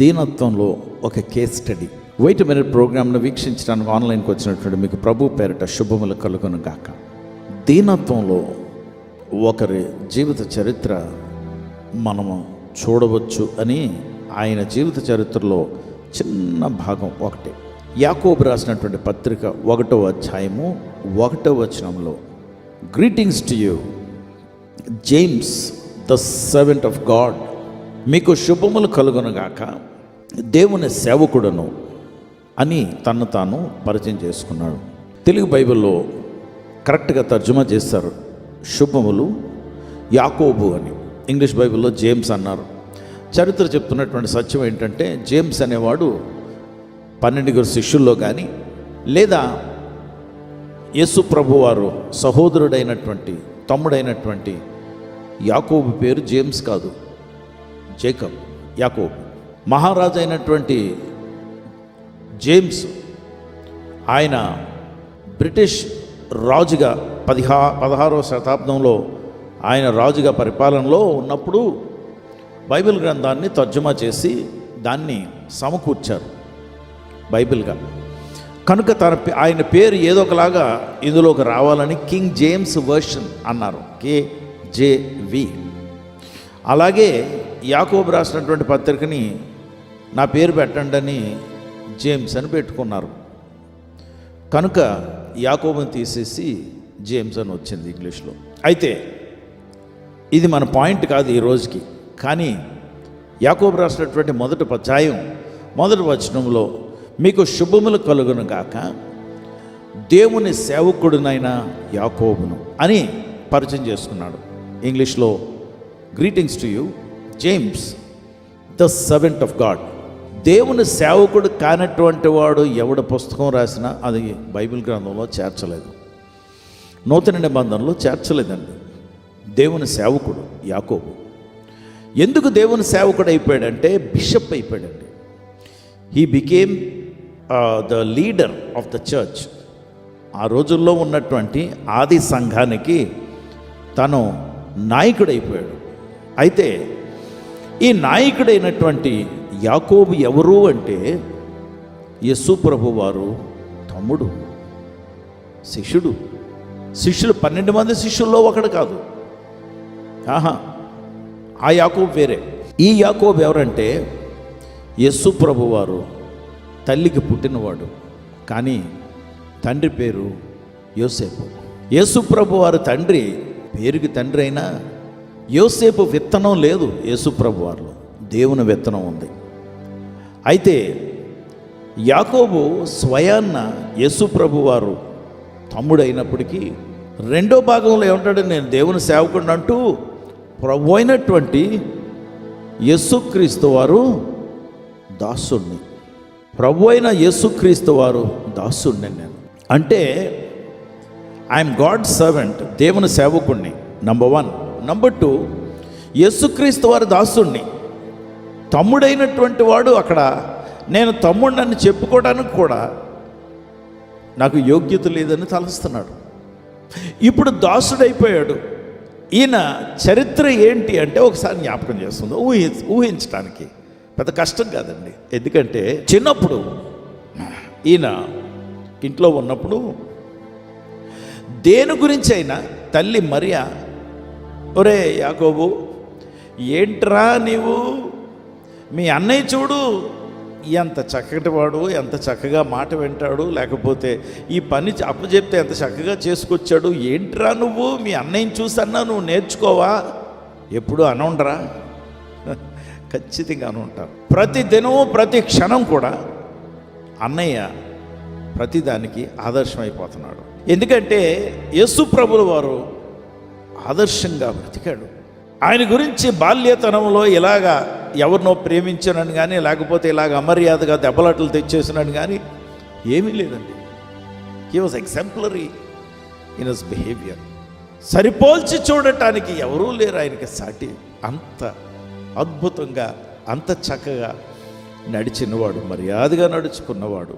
దీనత్వంలో ఒక case study wait minute ప్రోగ్రామ్ను వీక్షించడానికి ఆన్లైన్కి వచ్చినటువంటి మీకు ప్రభు పేరిట శుభములు కలుగును గాక. దీనత్వంలో ఒకరి జీవిత చరిత్ర మనము చూడవచ్చు అని ఆయన జీవిత చరిత్రలో చిన్న భాగం ఒకటి. యాకోబు రాసినటువంటి పత్రిక ఒకటో అధ్యాయము ఒకటో వచనంలో greetings to you James the servant of God మీకు శుభములు కలుగునుగాక దేవుని సేవకుడను అని తను తాను పరిచయం చేసుకున్నాడు. తెలుగు బైబిల్లో కరెక్ట్గా తర్జుమా చేస్తారు. శుభములు యాకోబు అని. ఇంగ్లీష్ బైబిల్లో జేమ్స్ అన్నారు. చరిత్ర చెప్తున్నటువంటి సత్యం ఏంటంటే జేమ్స్ అనేవాడు పన్నెండుగురు శిష్యుల్లో కానీ లేదా యేసు ప్రభువారు సహోదరుడైనటువంటి తమ్ముడైనటువంటి యాకోబు పేరు జేమ్స్ కాదు. జేకబ్ యాకోబు. మహారాజు అయినటువంటి జేమ్స్ ఆయన బ్రిటిష్ రాజుగా పదిహా పదహారవ శతాబ్దంలో ఆయన రాజుగా పరిపాలనలో ఉన్నప్పుడు బైబిల్ గ్రంథాన్ని తర్జుమా చేసి దాన్ని సమకూర్చారు. బైబిల్గా. కనుక తన పే- ఆయన పేరు ఏదో ఒకలాగా ఇందులోకి రావాలని కింగ్ జేమ్స్ వర్షన్ అన్నారు. కే జేవి అలాగే యాకోబ్ రాసినటువంటి పత్రికని నా పేరు పెట్టండి అని జేమ్స్ అని పెట్టుకున్నారు. కనుక యాకోబుని తీసేసి జేమ్స్ అని వచ్చింది ఇంగ్లీష్లో. అయితే ఇది మన పాయింట్ కాదు ఈ రోజుకి. కానీ యాకోబు రాసినటువంటి మొదటి పచాయం మొదటి వచనంలో మీకు శుభములు కలుగును గాక దేవుని సేవకుడునైన యాకోబును అని పరిచయం చేసుకున్నాడు. ఇంగ్లీష్లో greetings to you James the servant of God దేవుని సేవకుడు కానటువంటి వాడు ఎవడ పుస్తకం రాసినా అది బైబిల్ గ్రంథంలో చేర్చలేదు. నూతన నిబంధనలో చేర్చలేదండి. దేవుని సేవకుడు యాకోబు. ఎందుకు దేవుని సేవకుడు అయిపోయాడంటే bishop అయిపోయాడండి. He became the leader of the church ఆ రోజుల్లో ఉన్నటువంటి ఆది సంఘానికి తను నాయకుడైపోయాడు. అయితే ఈ నాయకుడైనటువంటి యాకోబు ఎవరు అంటే యస్సు ప్రభు వారు తమ్ముడు శిష్యుడు. శిష్యులు పన్నెండు మంది శిష్యుల్లో ఒకడు కాదు. ఆహా ఆ యాకోబు వేరే. ఈ యాకోబు ఎవరంటే యస్సు ప్రభు వారు తల్లికి పుట్టినవాడు కానీ తండ్రి పేరు యోసేపు. యేసు ప్రభు వారు తండ్రి పేరుకి తండ్రి అయినా యోసేపు విత్తనం లేదు యేసు ప్రభు వారిలో. దేవుని విత్తనం ఉంది. అయితే యాకోబు స్వయాన్న యేసు ప్రభు వారు తమ్ముడైనప్పటికీ రెండో భాగంలో ఏమంటాడు నేను దేవుని సేవకుండా అంటూ ప్రభు అయినటువంటి యేసుక్రీస్తు వారు దాసుణ్ణి. ప్రభు అయిన యేసుక్రీస్తు వారు దాసుణ్ణి నేను. అంటే ఐఎమ్ గాడ్ సర్వెంట్ దేవుని సేవకుణ్ణి నంబర్ వన్. నంబర్ టూ యేసుక్రీస్తు వారి దాసుణ్ణి. తమ్ముడైనటువంటి వాడు అక్కడ. నేను తమ్ముడిని చెప్పుకోవడానికి కూడా నాకు యోగ్యత లేదని తలుస్తున్నాడు. ఇప్పుడు దాసుడైపోయాడు. ఈయన చరిత్ర ఏంటి అంటే ఒకసారి జ్ఞాపకం చేస్తుంది. ఊహి ఊహించడానికి పెద్ద కష్టం కాదండి. ఎందుకంటే చిన్నప్పుడు ఈయన ఇంట్లో ఉన్నప్పుడు దేని గురించి అయినా తల్లి మరియా ఒరే యాకోబు ఏంట్రా నీవు? మీ అన్నయ్య చూడు ఎంత చక్కటి వాడు ఎంత చక్కగా మాట వింటాడు లేకపోతే ఈ పని అప్పచెప్తే ఎంత చక్కగా చేసుకొచ్చాడు ఏంట్రా నువ్వు? మీ అన్నయ్యని చూసన్నా నువ్వు నేర్చుకోవా? ఎప్పుడు అనుండరా ఖచ్చితంగా అనుంటారు ప్రతి దినము ప్రతి క్షణం కూడా అన్నయ్య ప్రతిదానికి ఆదర్శమైపోతున్నాడు. ఎందుకంటే యేసు ప్రభుల వారు ఆదర్శంగా బ్రతికాడు. ఆయన గురించి బాల్యతనంలో ఇలాగా ఎవరినో ప్రేమించానని కానీ లేకపోతే ఇలాగ అమర్యాదగా దెబ్బలాటలు తెచ్చేసినాను కానీ ఏమీ లేదండి. He was exemplary in his behaviour సరిపోల్చి చూడటానికి ఎవరూ లేరు ఆయనకి. సాటి అంత అద్భుతంగా అంత చక్కగా నడిచినవాడు మర్యాదగా నడుచుకున్నవాడు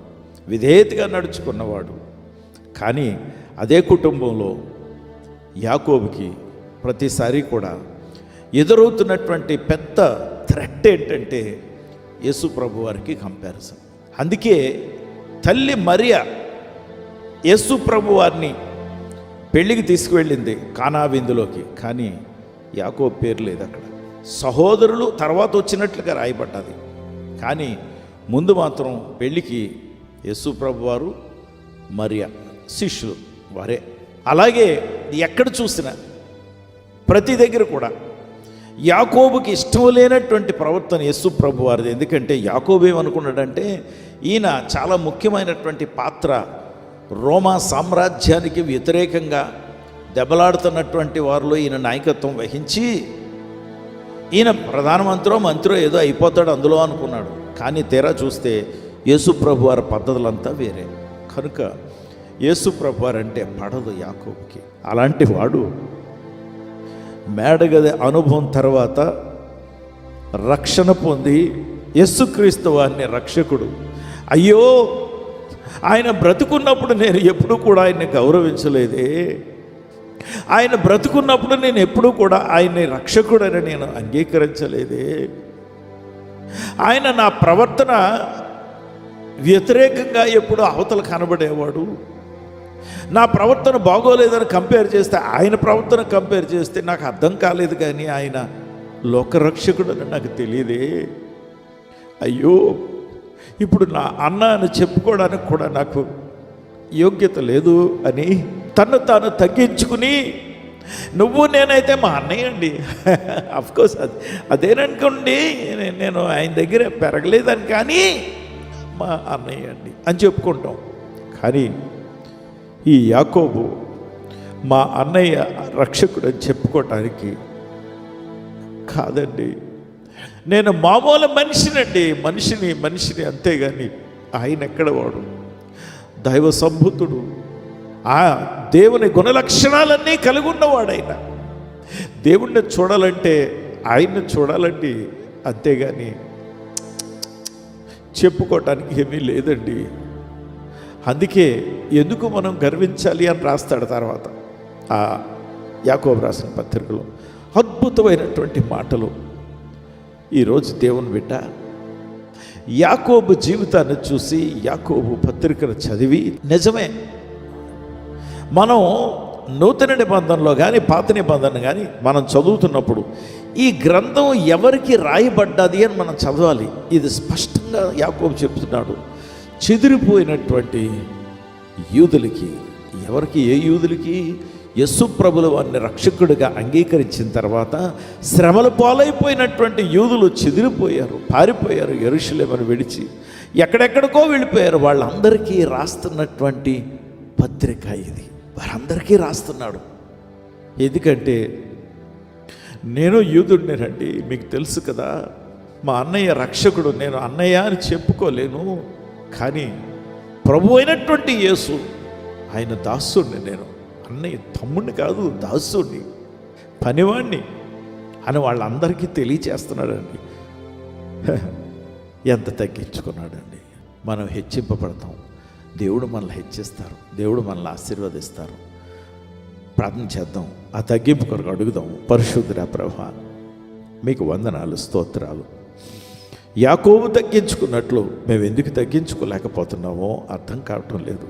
విధేయతగా నడుచుకున్నవాడు. కానీ అదే కుటుంబంలో యాకోబుకి ప్రతిసారి కూడా ఎదురవుతున్నటువంటి పెద్ద థ్రెట్ ఏంటంటే యేసు ప్రభు వారికి కంపారిజన్. అందుకే తల్లి మరియ యేసు ప్రభు వారిని పెళ్ళికి తీసుకువెళ్ళింది కానా విందులోకి కానీ యాకో పేరు లేదు అక్కడ. సహోదరులు తర్వాత వచ్చినట్లుగా రాయబడ్డది. కానీ ముందు మాత్రం పెళ్ళికి యేసు ప్రభు వారు మరియ శిష్యులు వారే. అలాగే ఎక్కడ చూసినా ప్రతి దగ్గర కూడా యాకోబుకి ఇష్టం లేనటువంటి ప్రవర్తన యస్సు ప్రభు వారిది. ఎందుకంటే యాకోబు ఏమనుకున్నాడంటే ఈయన చాలా ముఖ్యమైనటువంటి పాత్ర రోమా సామ్రాజ్యానికి వ్యతిరేకంగా దెబ్బలాడుతున్నటువంటి వారిలో ఈయన నాయకత్వం వహించి ఈయన ప్రధానమంత్రో మంత్రో ఏదో అయిపోతాడు అందులో అనుకున్నాడు. కానీ తీరా చూస్తే యేసుప్రభు వారి పద్ధతులంతా వేరే. కనుక యేసుప్రభు వారంటే పడదు యాకోబుకి. అలాంటి వాడు మేడగది అనుభవం తర్వాత రక్షణ పొంది యస్సుక్రీస్తు వారిని రక్షకుడు. అయ్యో! ఆయన బ్రతుకున్నప్పుడు నేను ఎప్పుడూ కూడా ఆయన్ని గౌరవించలేదే. ఆయన బ్రతుకున్నప్పుడు నేను ఎప్పుడూ కూడా ఆయన్ని రక్షకుడని నేను అంగీకరించలేదే. ఆయన నా ప్రవర్తన వ్యతిరేకంగా ఎప్పుడు అవతల కనబడేవాడు. నా ప్రవర్తన బాగోలేదని కంపేర్ చేస్తే ఆయన ప్రవర్తన కంపేర్ చేస్తే నాకు అర్థం కాలేదు కానీ ఆయన లోకరక్షకుడు అని నాకు తెలియదే. అయ్యో ఇప్పుడు నా అన్న అని చెప్పుకోవడానికి కూడా నాకు యోగ్యత లేదు అని తను తాను తగ్గించుకుని నువ్వు నేనైతే మా అన్నయ్య అండి. అఫ్కోర్స్ అది అదేననుకోండి నేను ఆయన దగ్గర పెరగలేదని కానీ మా అన్నయ్య అండి అని చెప్పుకుంటాం. కానీ ఈ యాకోబు మా అన్నయ్య రక్షకుడు అని చెప్పుకోవటానికి కాదండి. నేను మామూలు మనిషినండి. మనిషిని మనిషిని అంతేగాని ఆయన ఎక్కడ వాడు? దైవ సంబుద్ధుడు ఆ దేవుని గుణలక్షణాలన్నీ కలిగి ఉన్నవాడైన దేవుణ్ణి చూడాలంటే ఆయన్ని చూడాలండి. అంతేగాని చెప్పుకోవటానికి ఏమీ లేదండి. అందుకే ఎందుకు మనం గర్వించాలి అని రాస్తాడు తర్వాత ఆ యాకోబు రాసిన పత్రికలో. అద్భుతమైనటువంటి మాటలు. ఈరోజు దేవుని బిడ్డ యాకోబు జీవితాన్ని చూసి యాకోబు పత్రికను చదివి నిజమే. మనం నూతన నిబంధనలో కానీ పాత నిబంధన కానీ మనం చదువుతున్నప్పుడు ఈ గ్రంథం ఎవరికి రాయబడ్డది అని మనం చదవాలి. ఇది స్పష్టంగా యాకోబు చెప్తున్నాడు. చెదిరిపోయినటువంటి యూదులకి ఎవరికి ఏ యూదులకి? యశుప్రభులు వారిని రక్షకుడిగా అంగీకరించిన తర్వాత శ్రమల పాలైపోయినటువంటి యూదులు చెదిరిపోయారు పారిపోయారు ఎరుషులేమని విడిచి. ఎక్కడెక్కడికో వెళ్ళిపోయారు. వాళ్ళందరికీ రాస్తున్నటువంటి పత్రిక ఇది. వారందరికీ రాస్తున్నాడు. ఎందుకంటే నేను యూదుడినేనండి మీకు తెలుసు కదా మా అన్నయ్య రక్షకుడు నేను అన్నయ్య అని చెప్పుకోలేను. కానీ ప్రభు అయినటువంటి యేసు ఆయన దాసుడిని నేను అన్నయ్య తమ్ముడిని కాదు దాసుడిని పనివాణ్ణి అని వాళ్ళందరికీ తెలియచేస్తున్నాడండి. ఎంత తగ్గించుకున్నాడండి. మనం హెచ్చింపబడతాం. దేవుడు మనల్ని హెచ్చిస్తారు. దేవుడు మనల్ని ఆశీర్వదిస్తారు. ప్రార్థన చేద్దాం. ఆ తగ్గింపు కొరకు అడుగుదాం. పరిశుద్ధ ప్రభా మీకు వందనాలు స్తోత్రాలు. యాకోబు తగ్గించుకున్నట్లు మేము ఎందుకు తగ్గించుకోలేకపోతున్నామో అర్థం కావటం లేదు.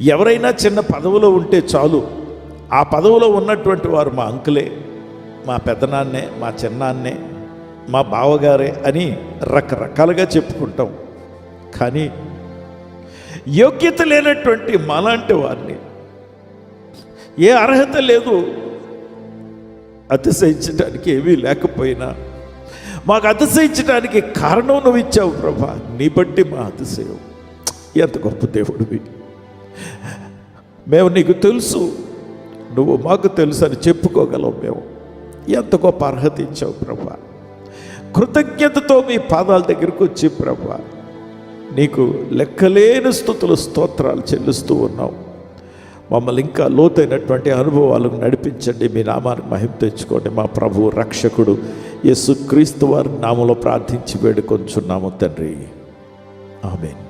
ఎవరైనా చిన్న పదవిలో ఉంటే చాలు ఆ పదవిలో ఉన్నటువంటి వారు మా అంకులే మా పెద్దనాన్నే మా చిన్నాన్నే మా బావగారే అని రకరకాలుగా చెప్పుకుంటాం. కానీ యోగ్యత లేనటువంటి మాలాంటి వారిని ఏ అర్హత లేదు అతిశయించడానికి ఏమీ లేకపోయినా మాకు అతిశయించడానికి కారణం నువ్వు ఇచ్చావు ప్రభా. నీ బట్టి మా అతిశయం. ఎంత గొప్ప దేవుడివి. మేము నీకు తెలుసు. నువ్వు మాకు తెలుసు అని చెప్పుకోగలవు మేము. ఎంత గొప్ప అర్హత ఇచ్చావు ప్రభా. కృతజ్ఞతతో మీ పాదాల దగ్గరకు వచ్చి ప్రభా. నీకు లెక్కలేని స్థుతులు స్తోత్రాలు చెల్లిస్తూ ఉన్నావు. మమ్మల్ని ఇంకా లోతైనటువంటి అనుభవాలకు నడిపించండి. మీ నామానికి మహిమ తెచ్చుకోండి. మా ప్రభు రక్షకుడు. యేసుక్రీస్తు వారి నామలో ప్రార్థించి వేడుకొంచున్నాము తండ్రి. ఆమెను.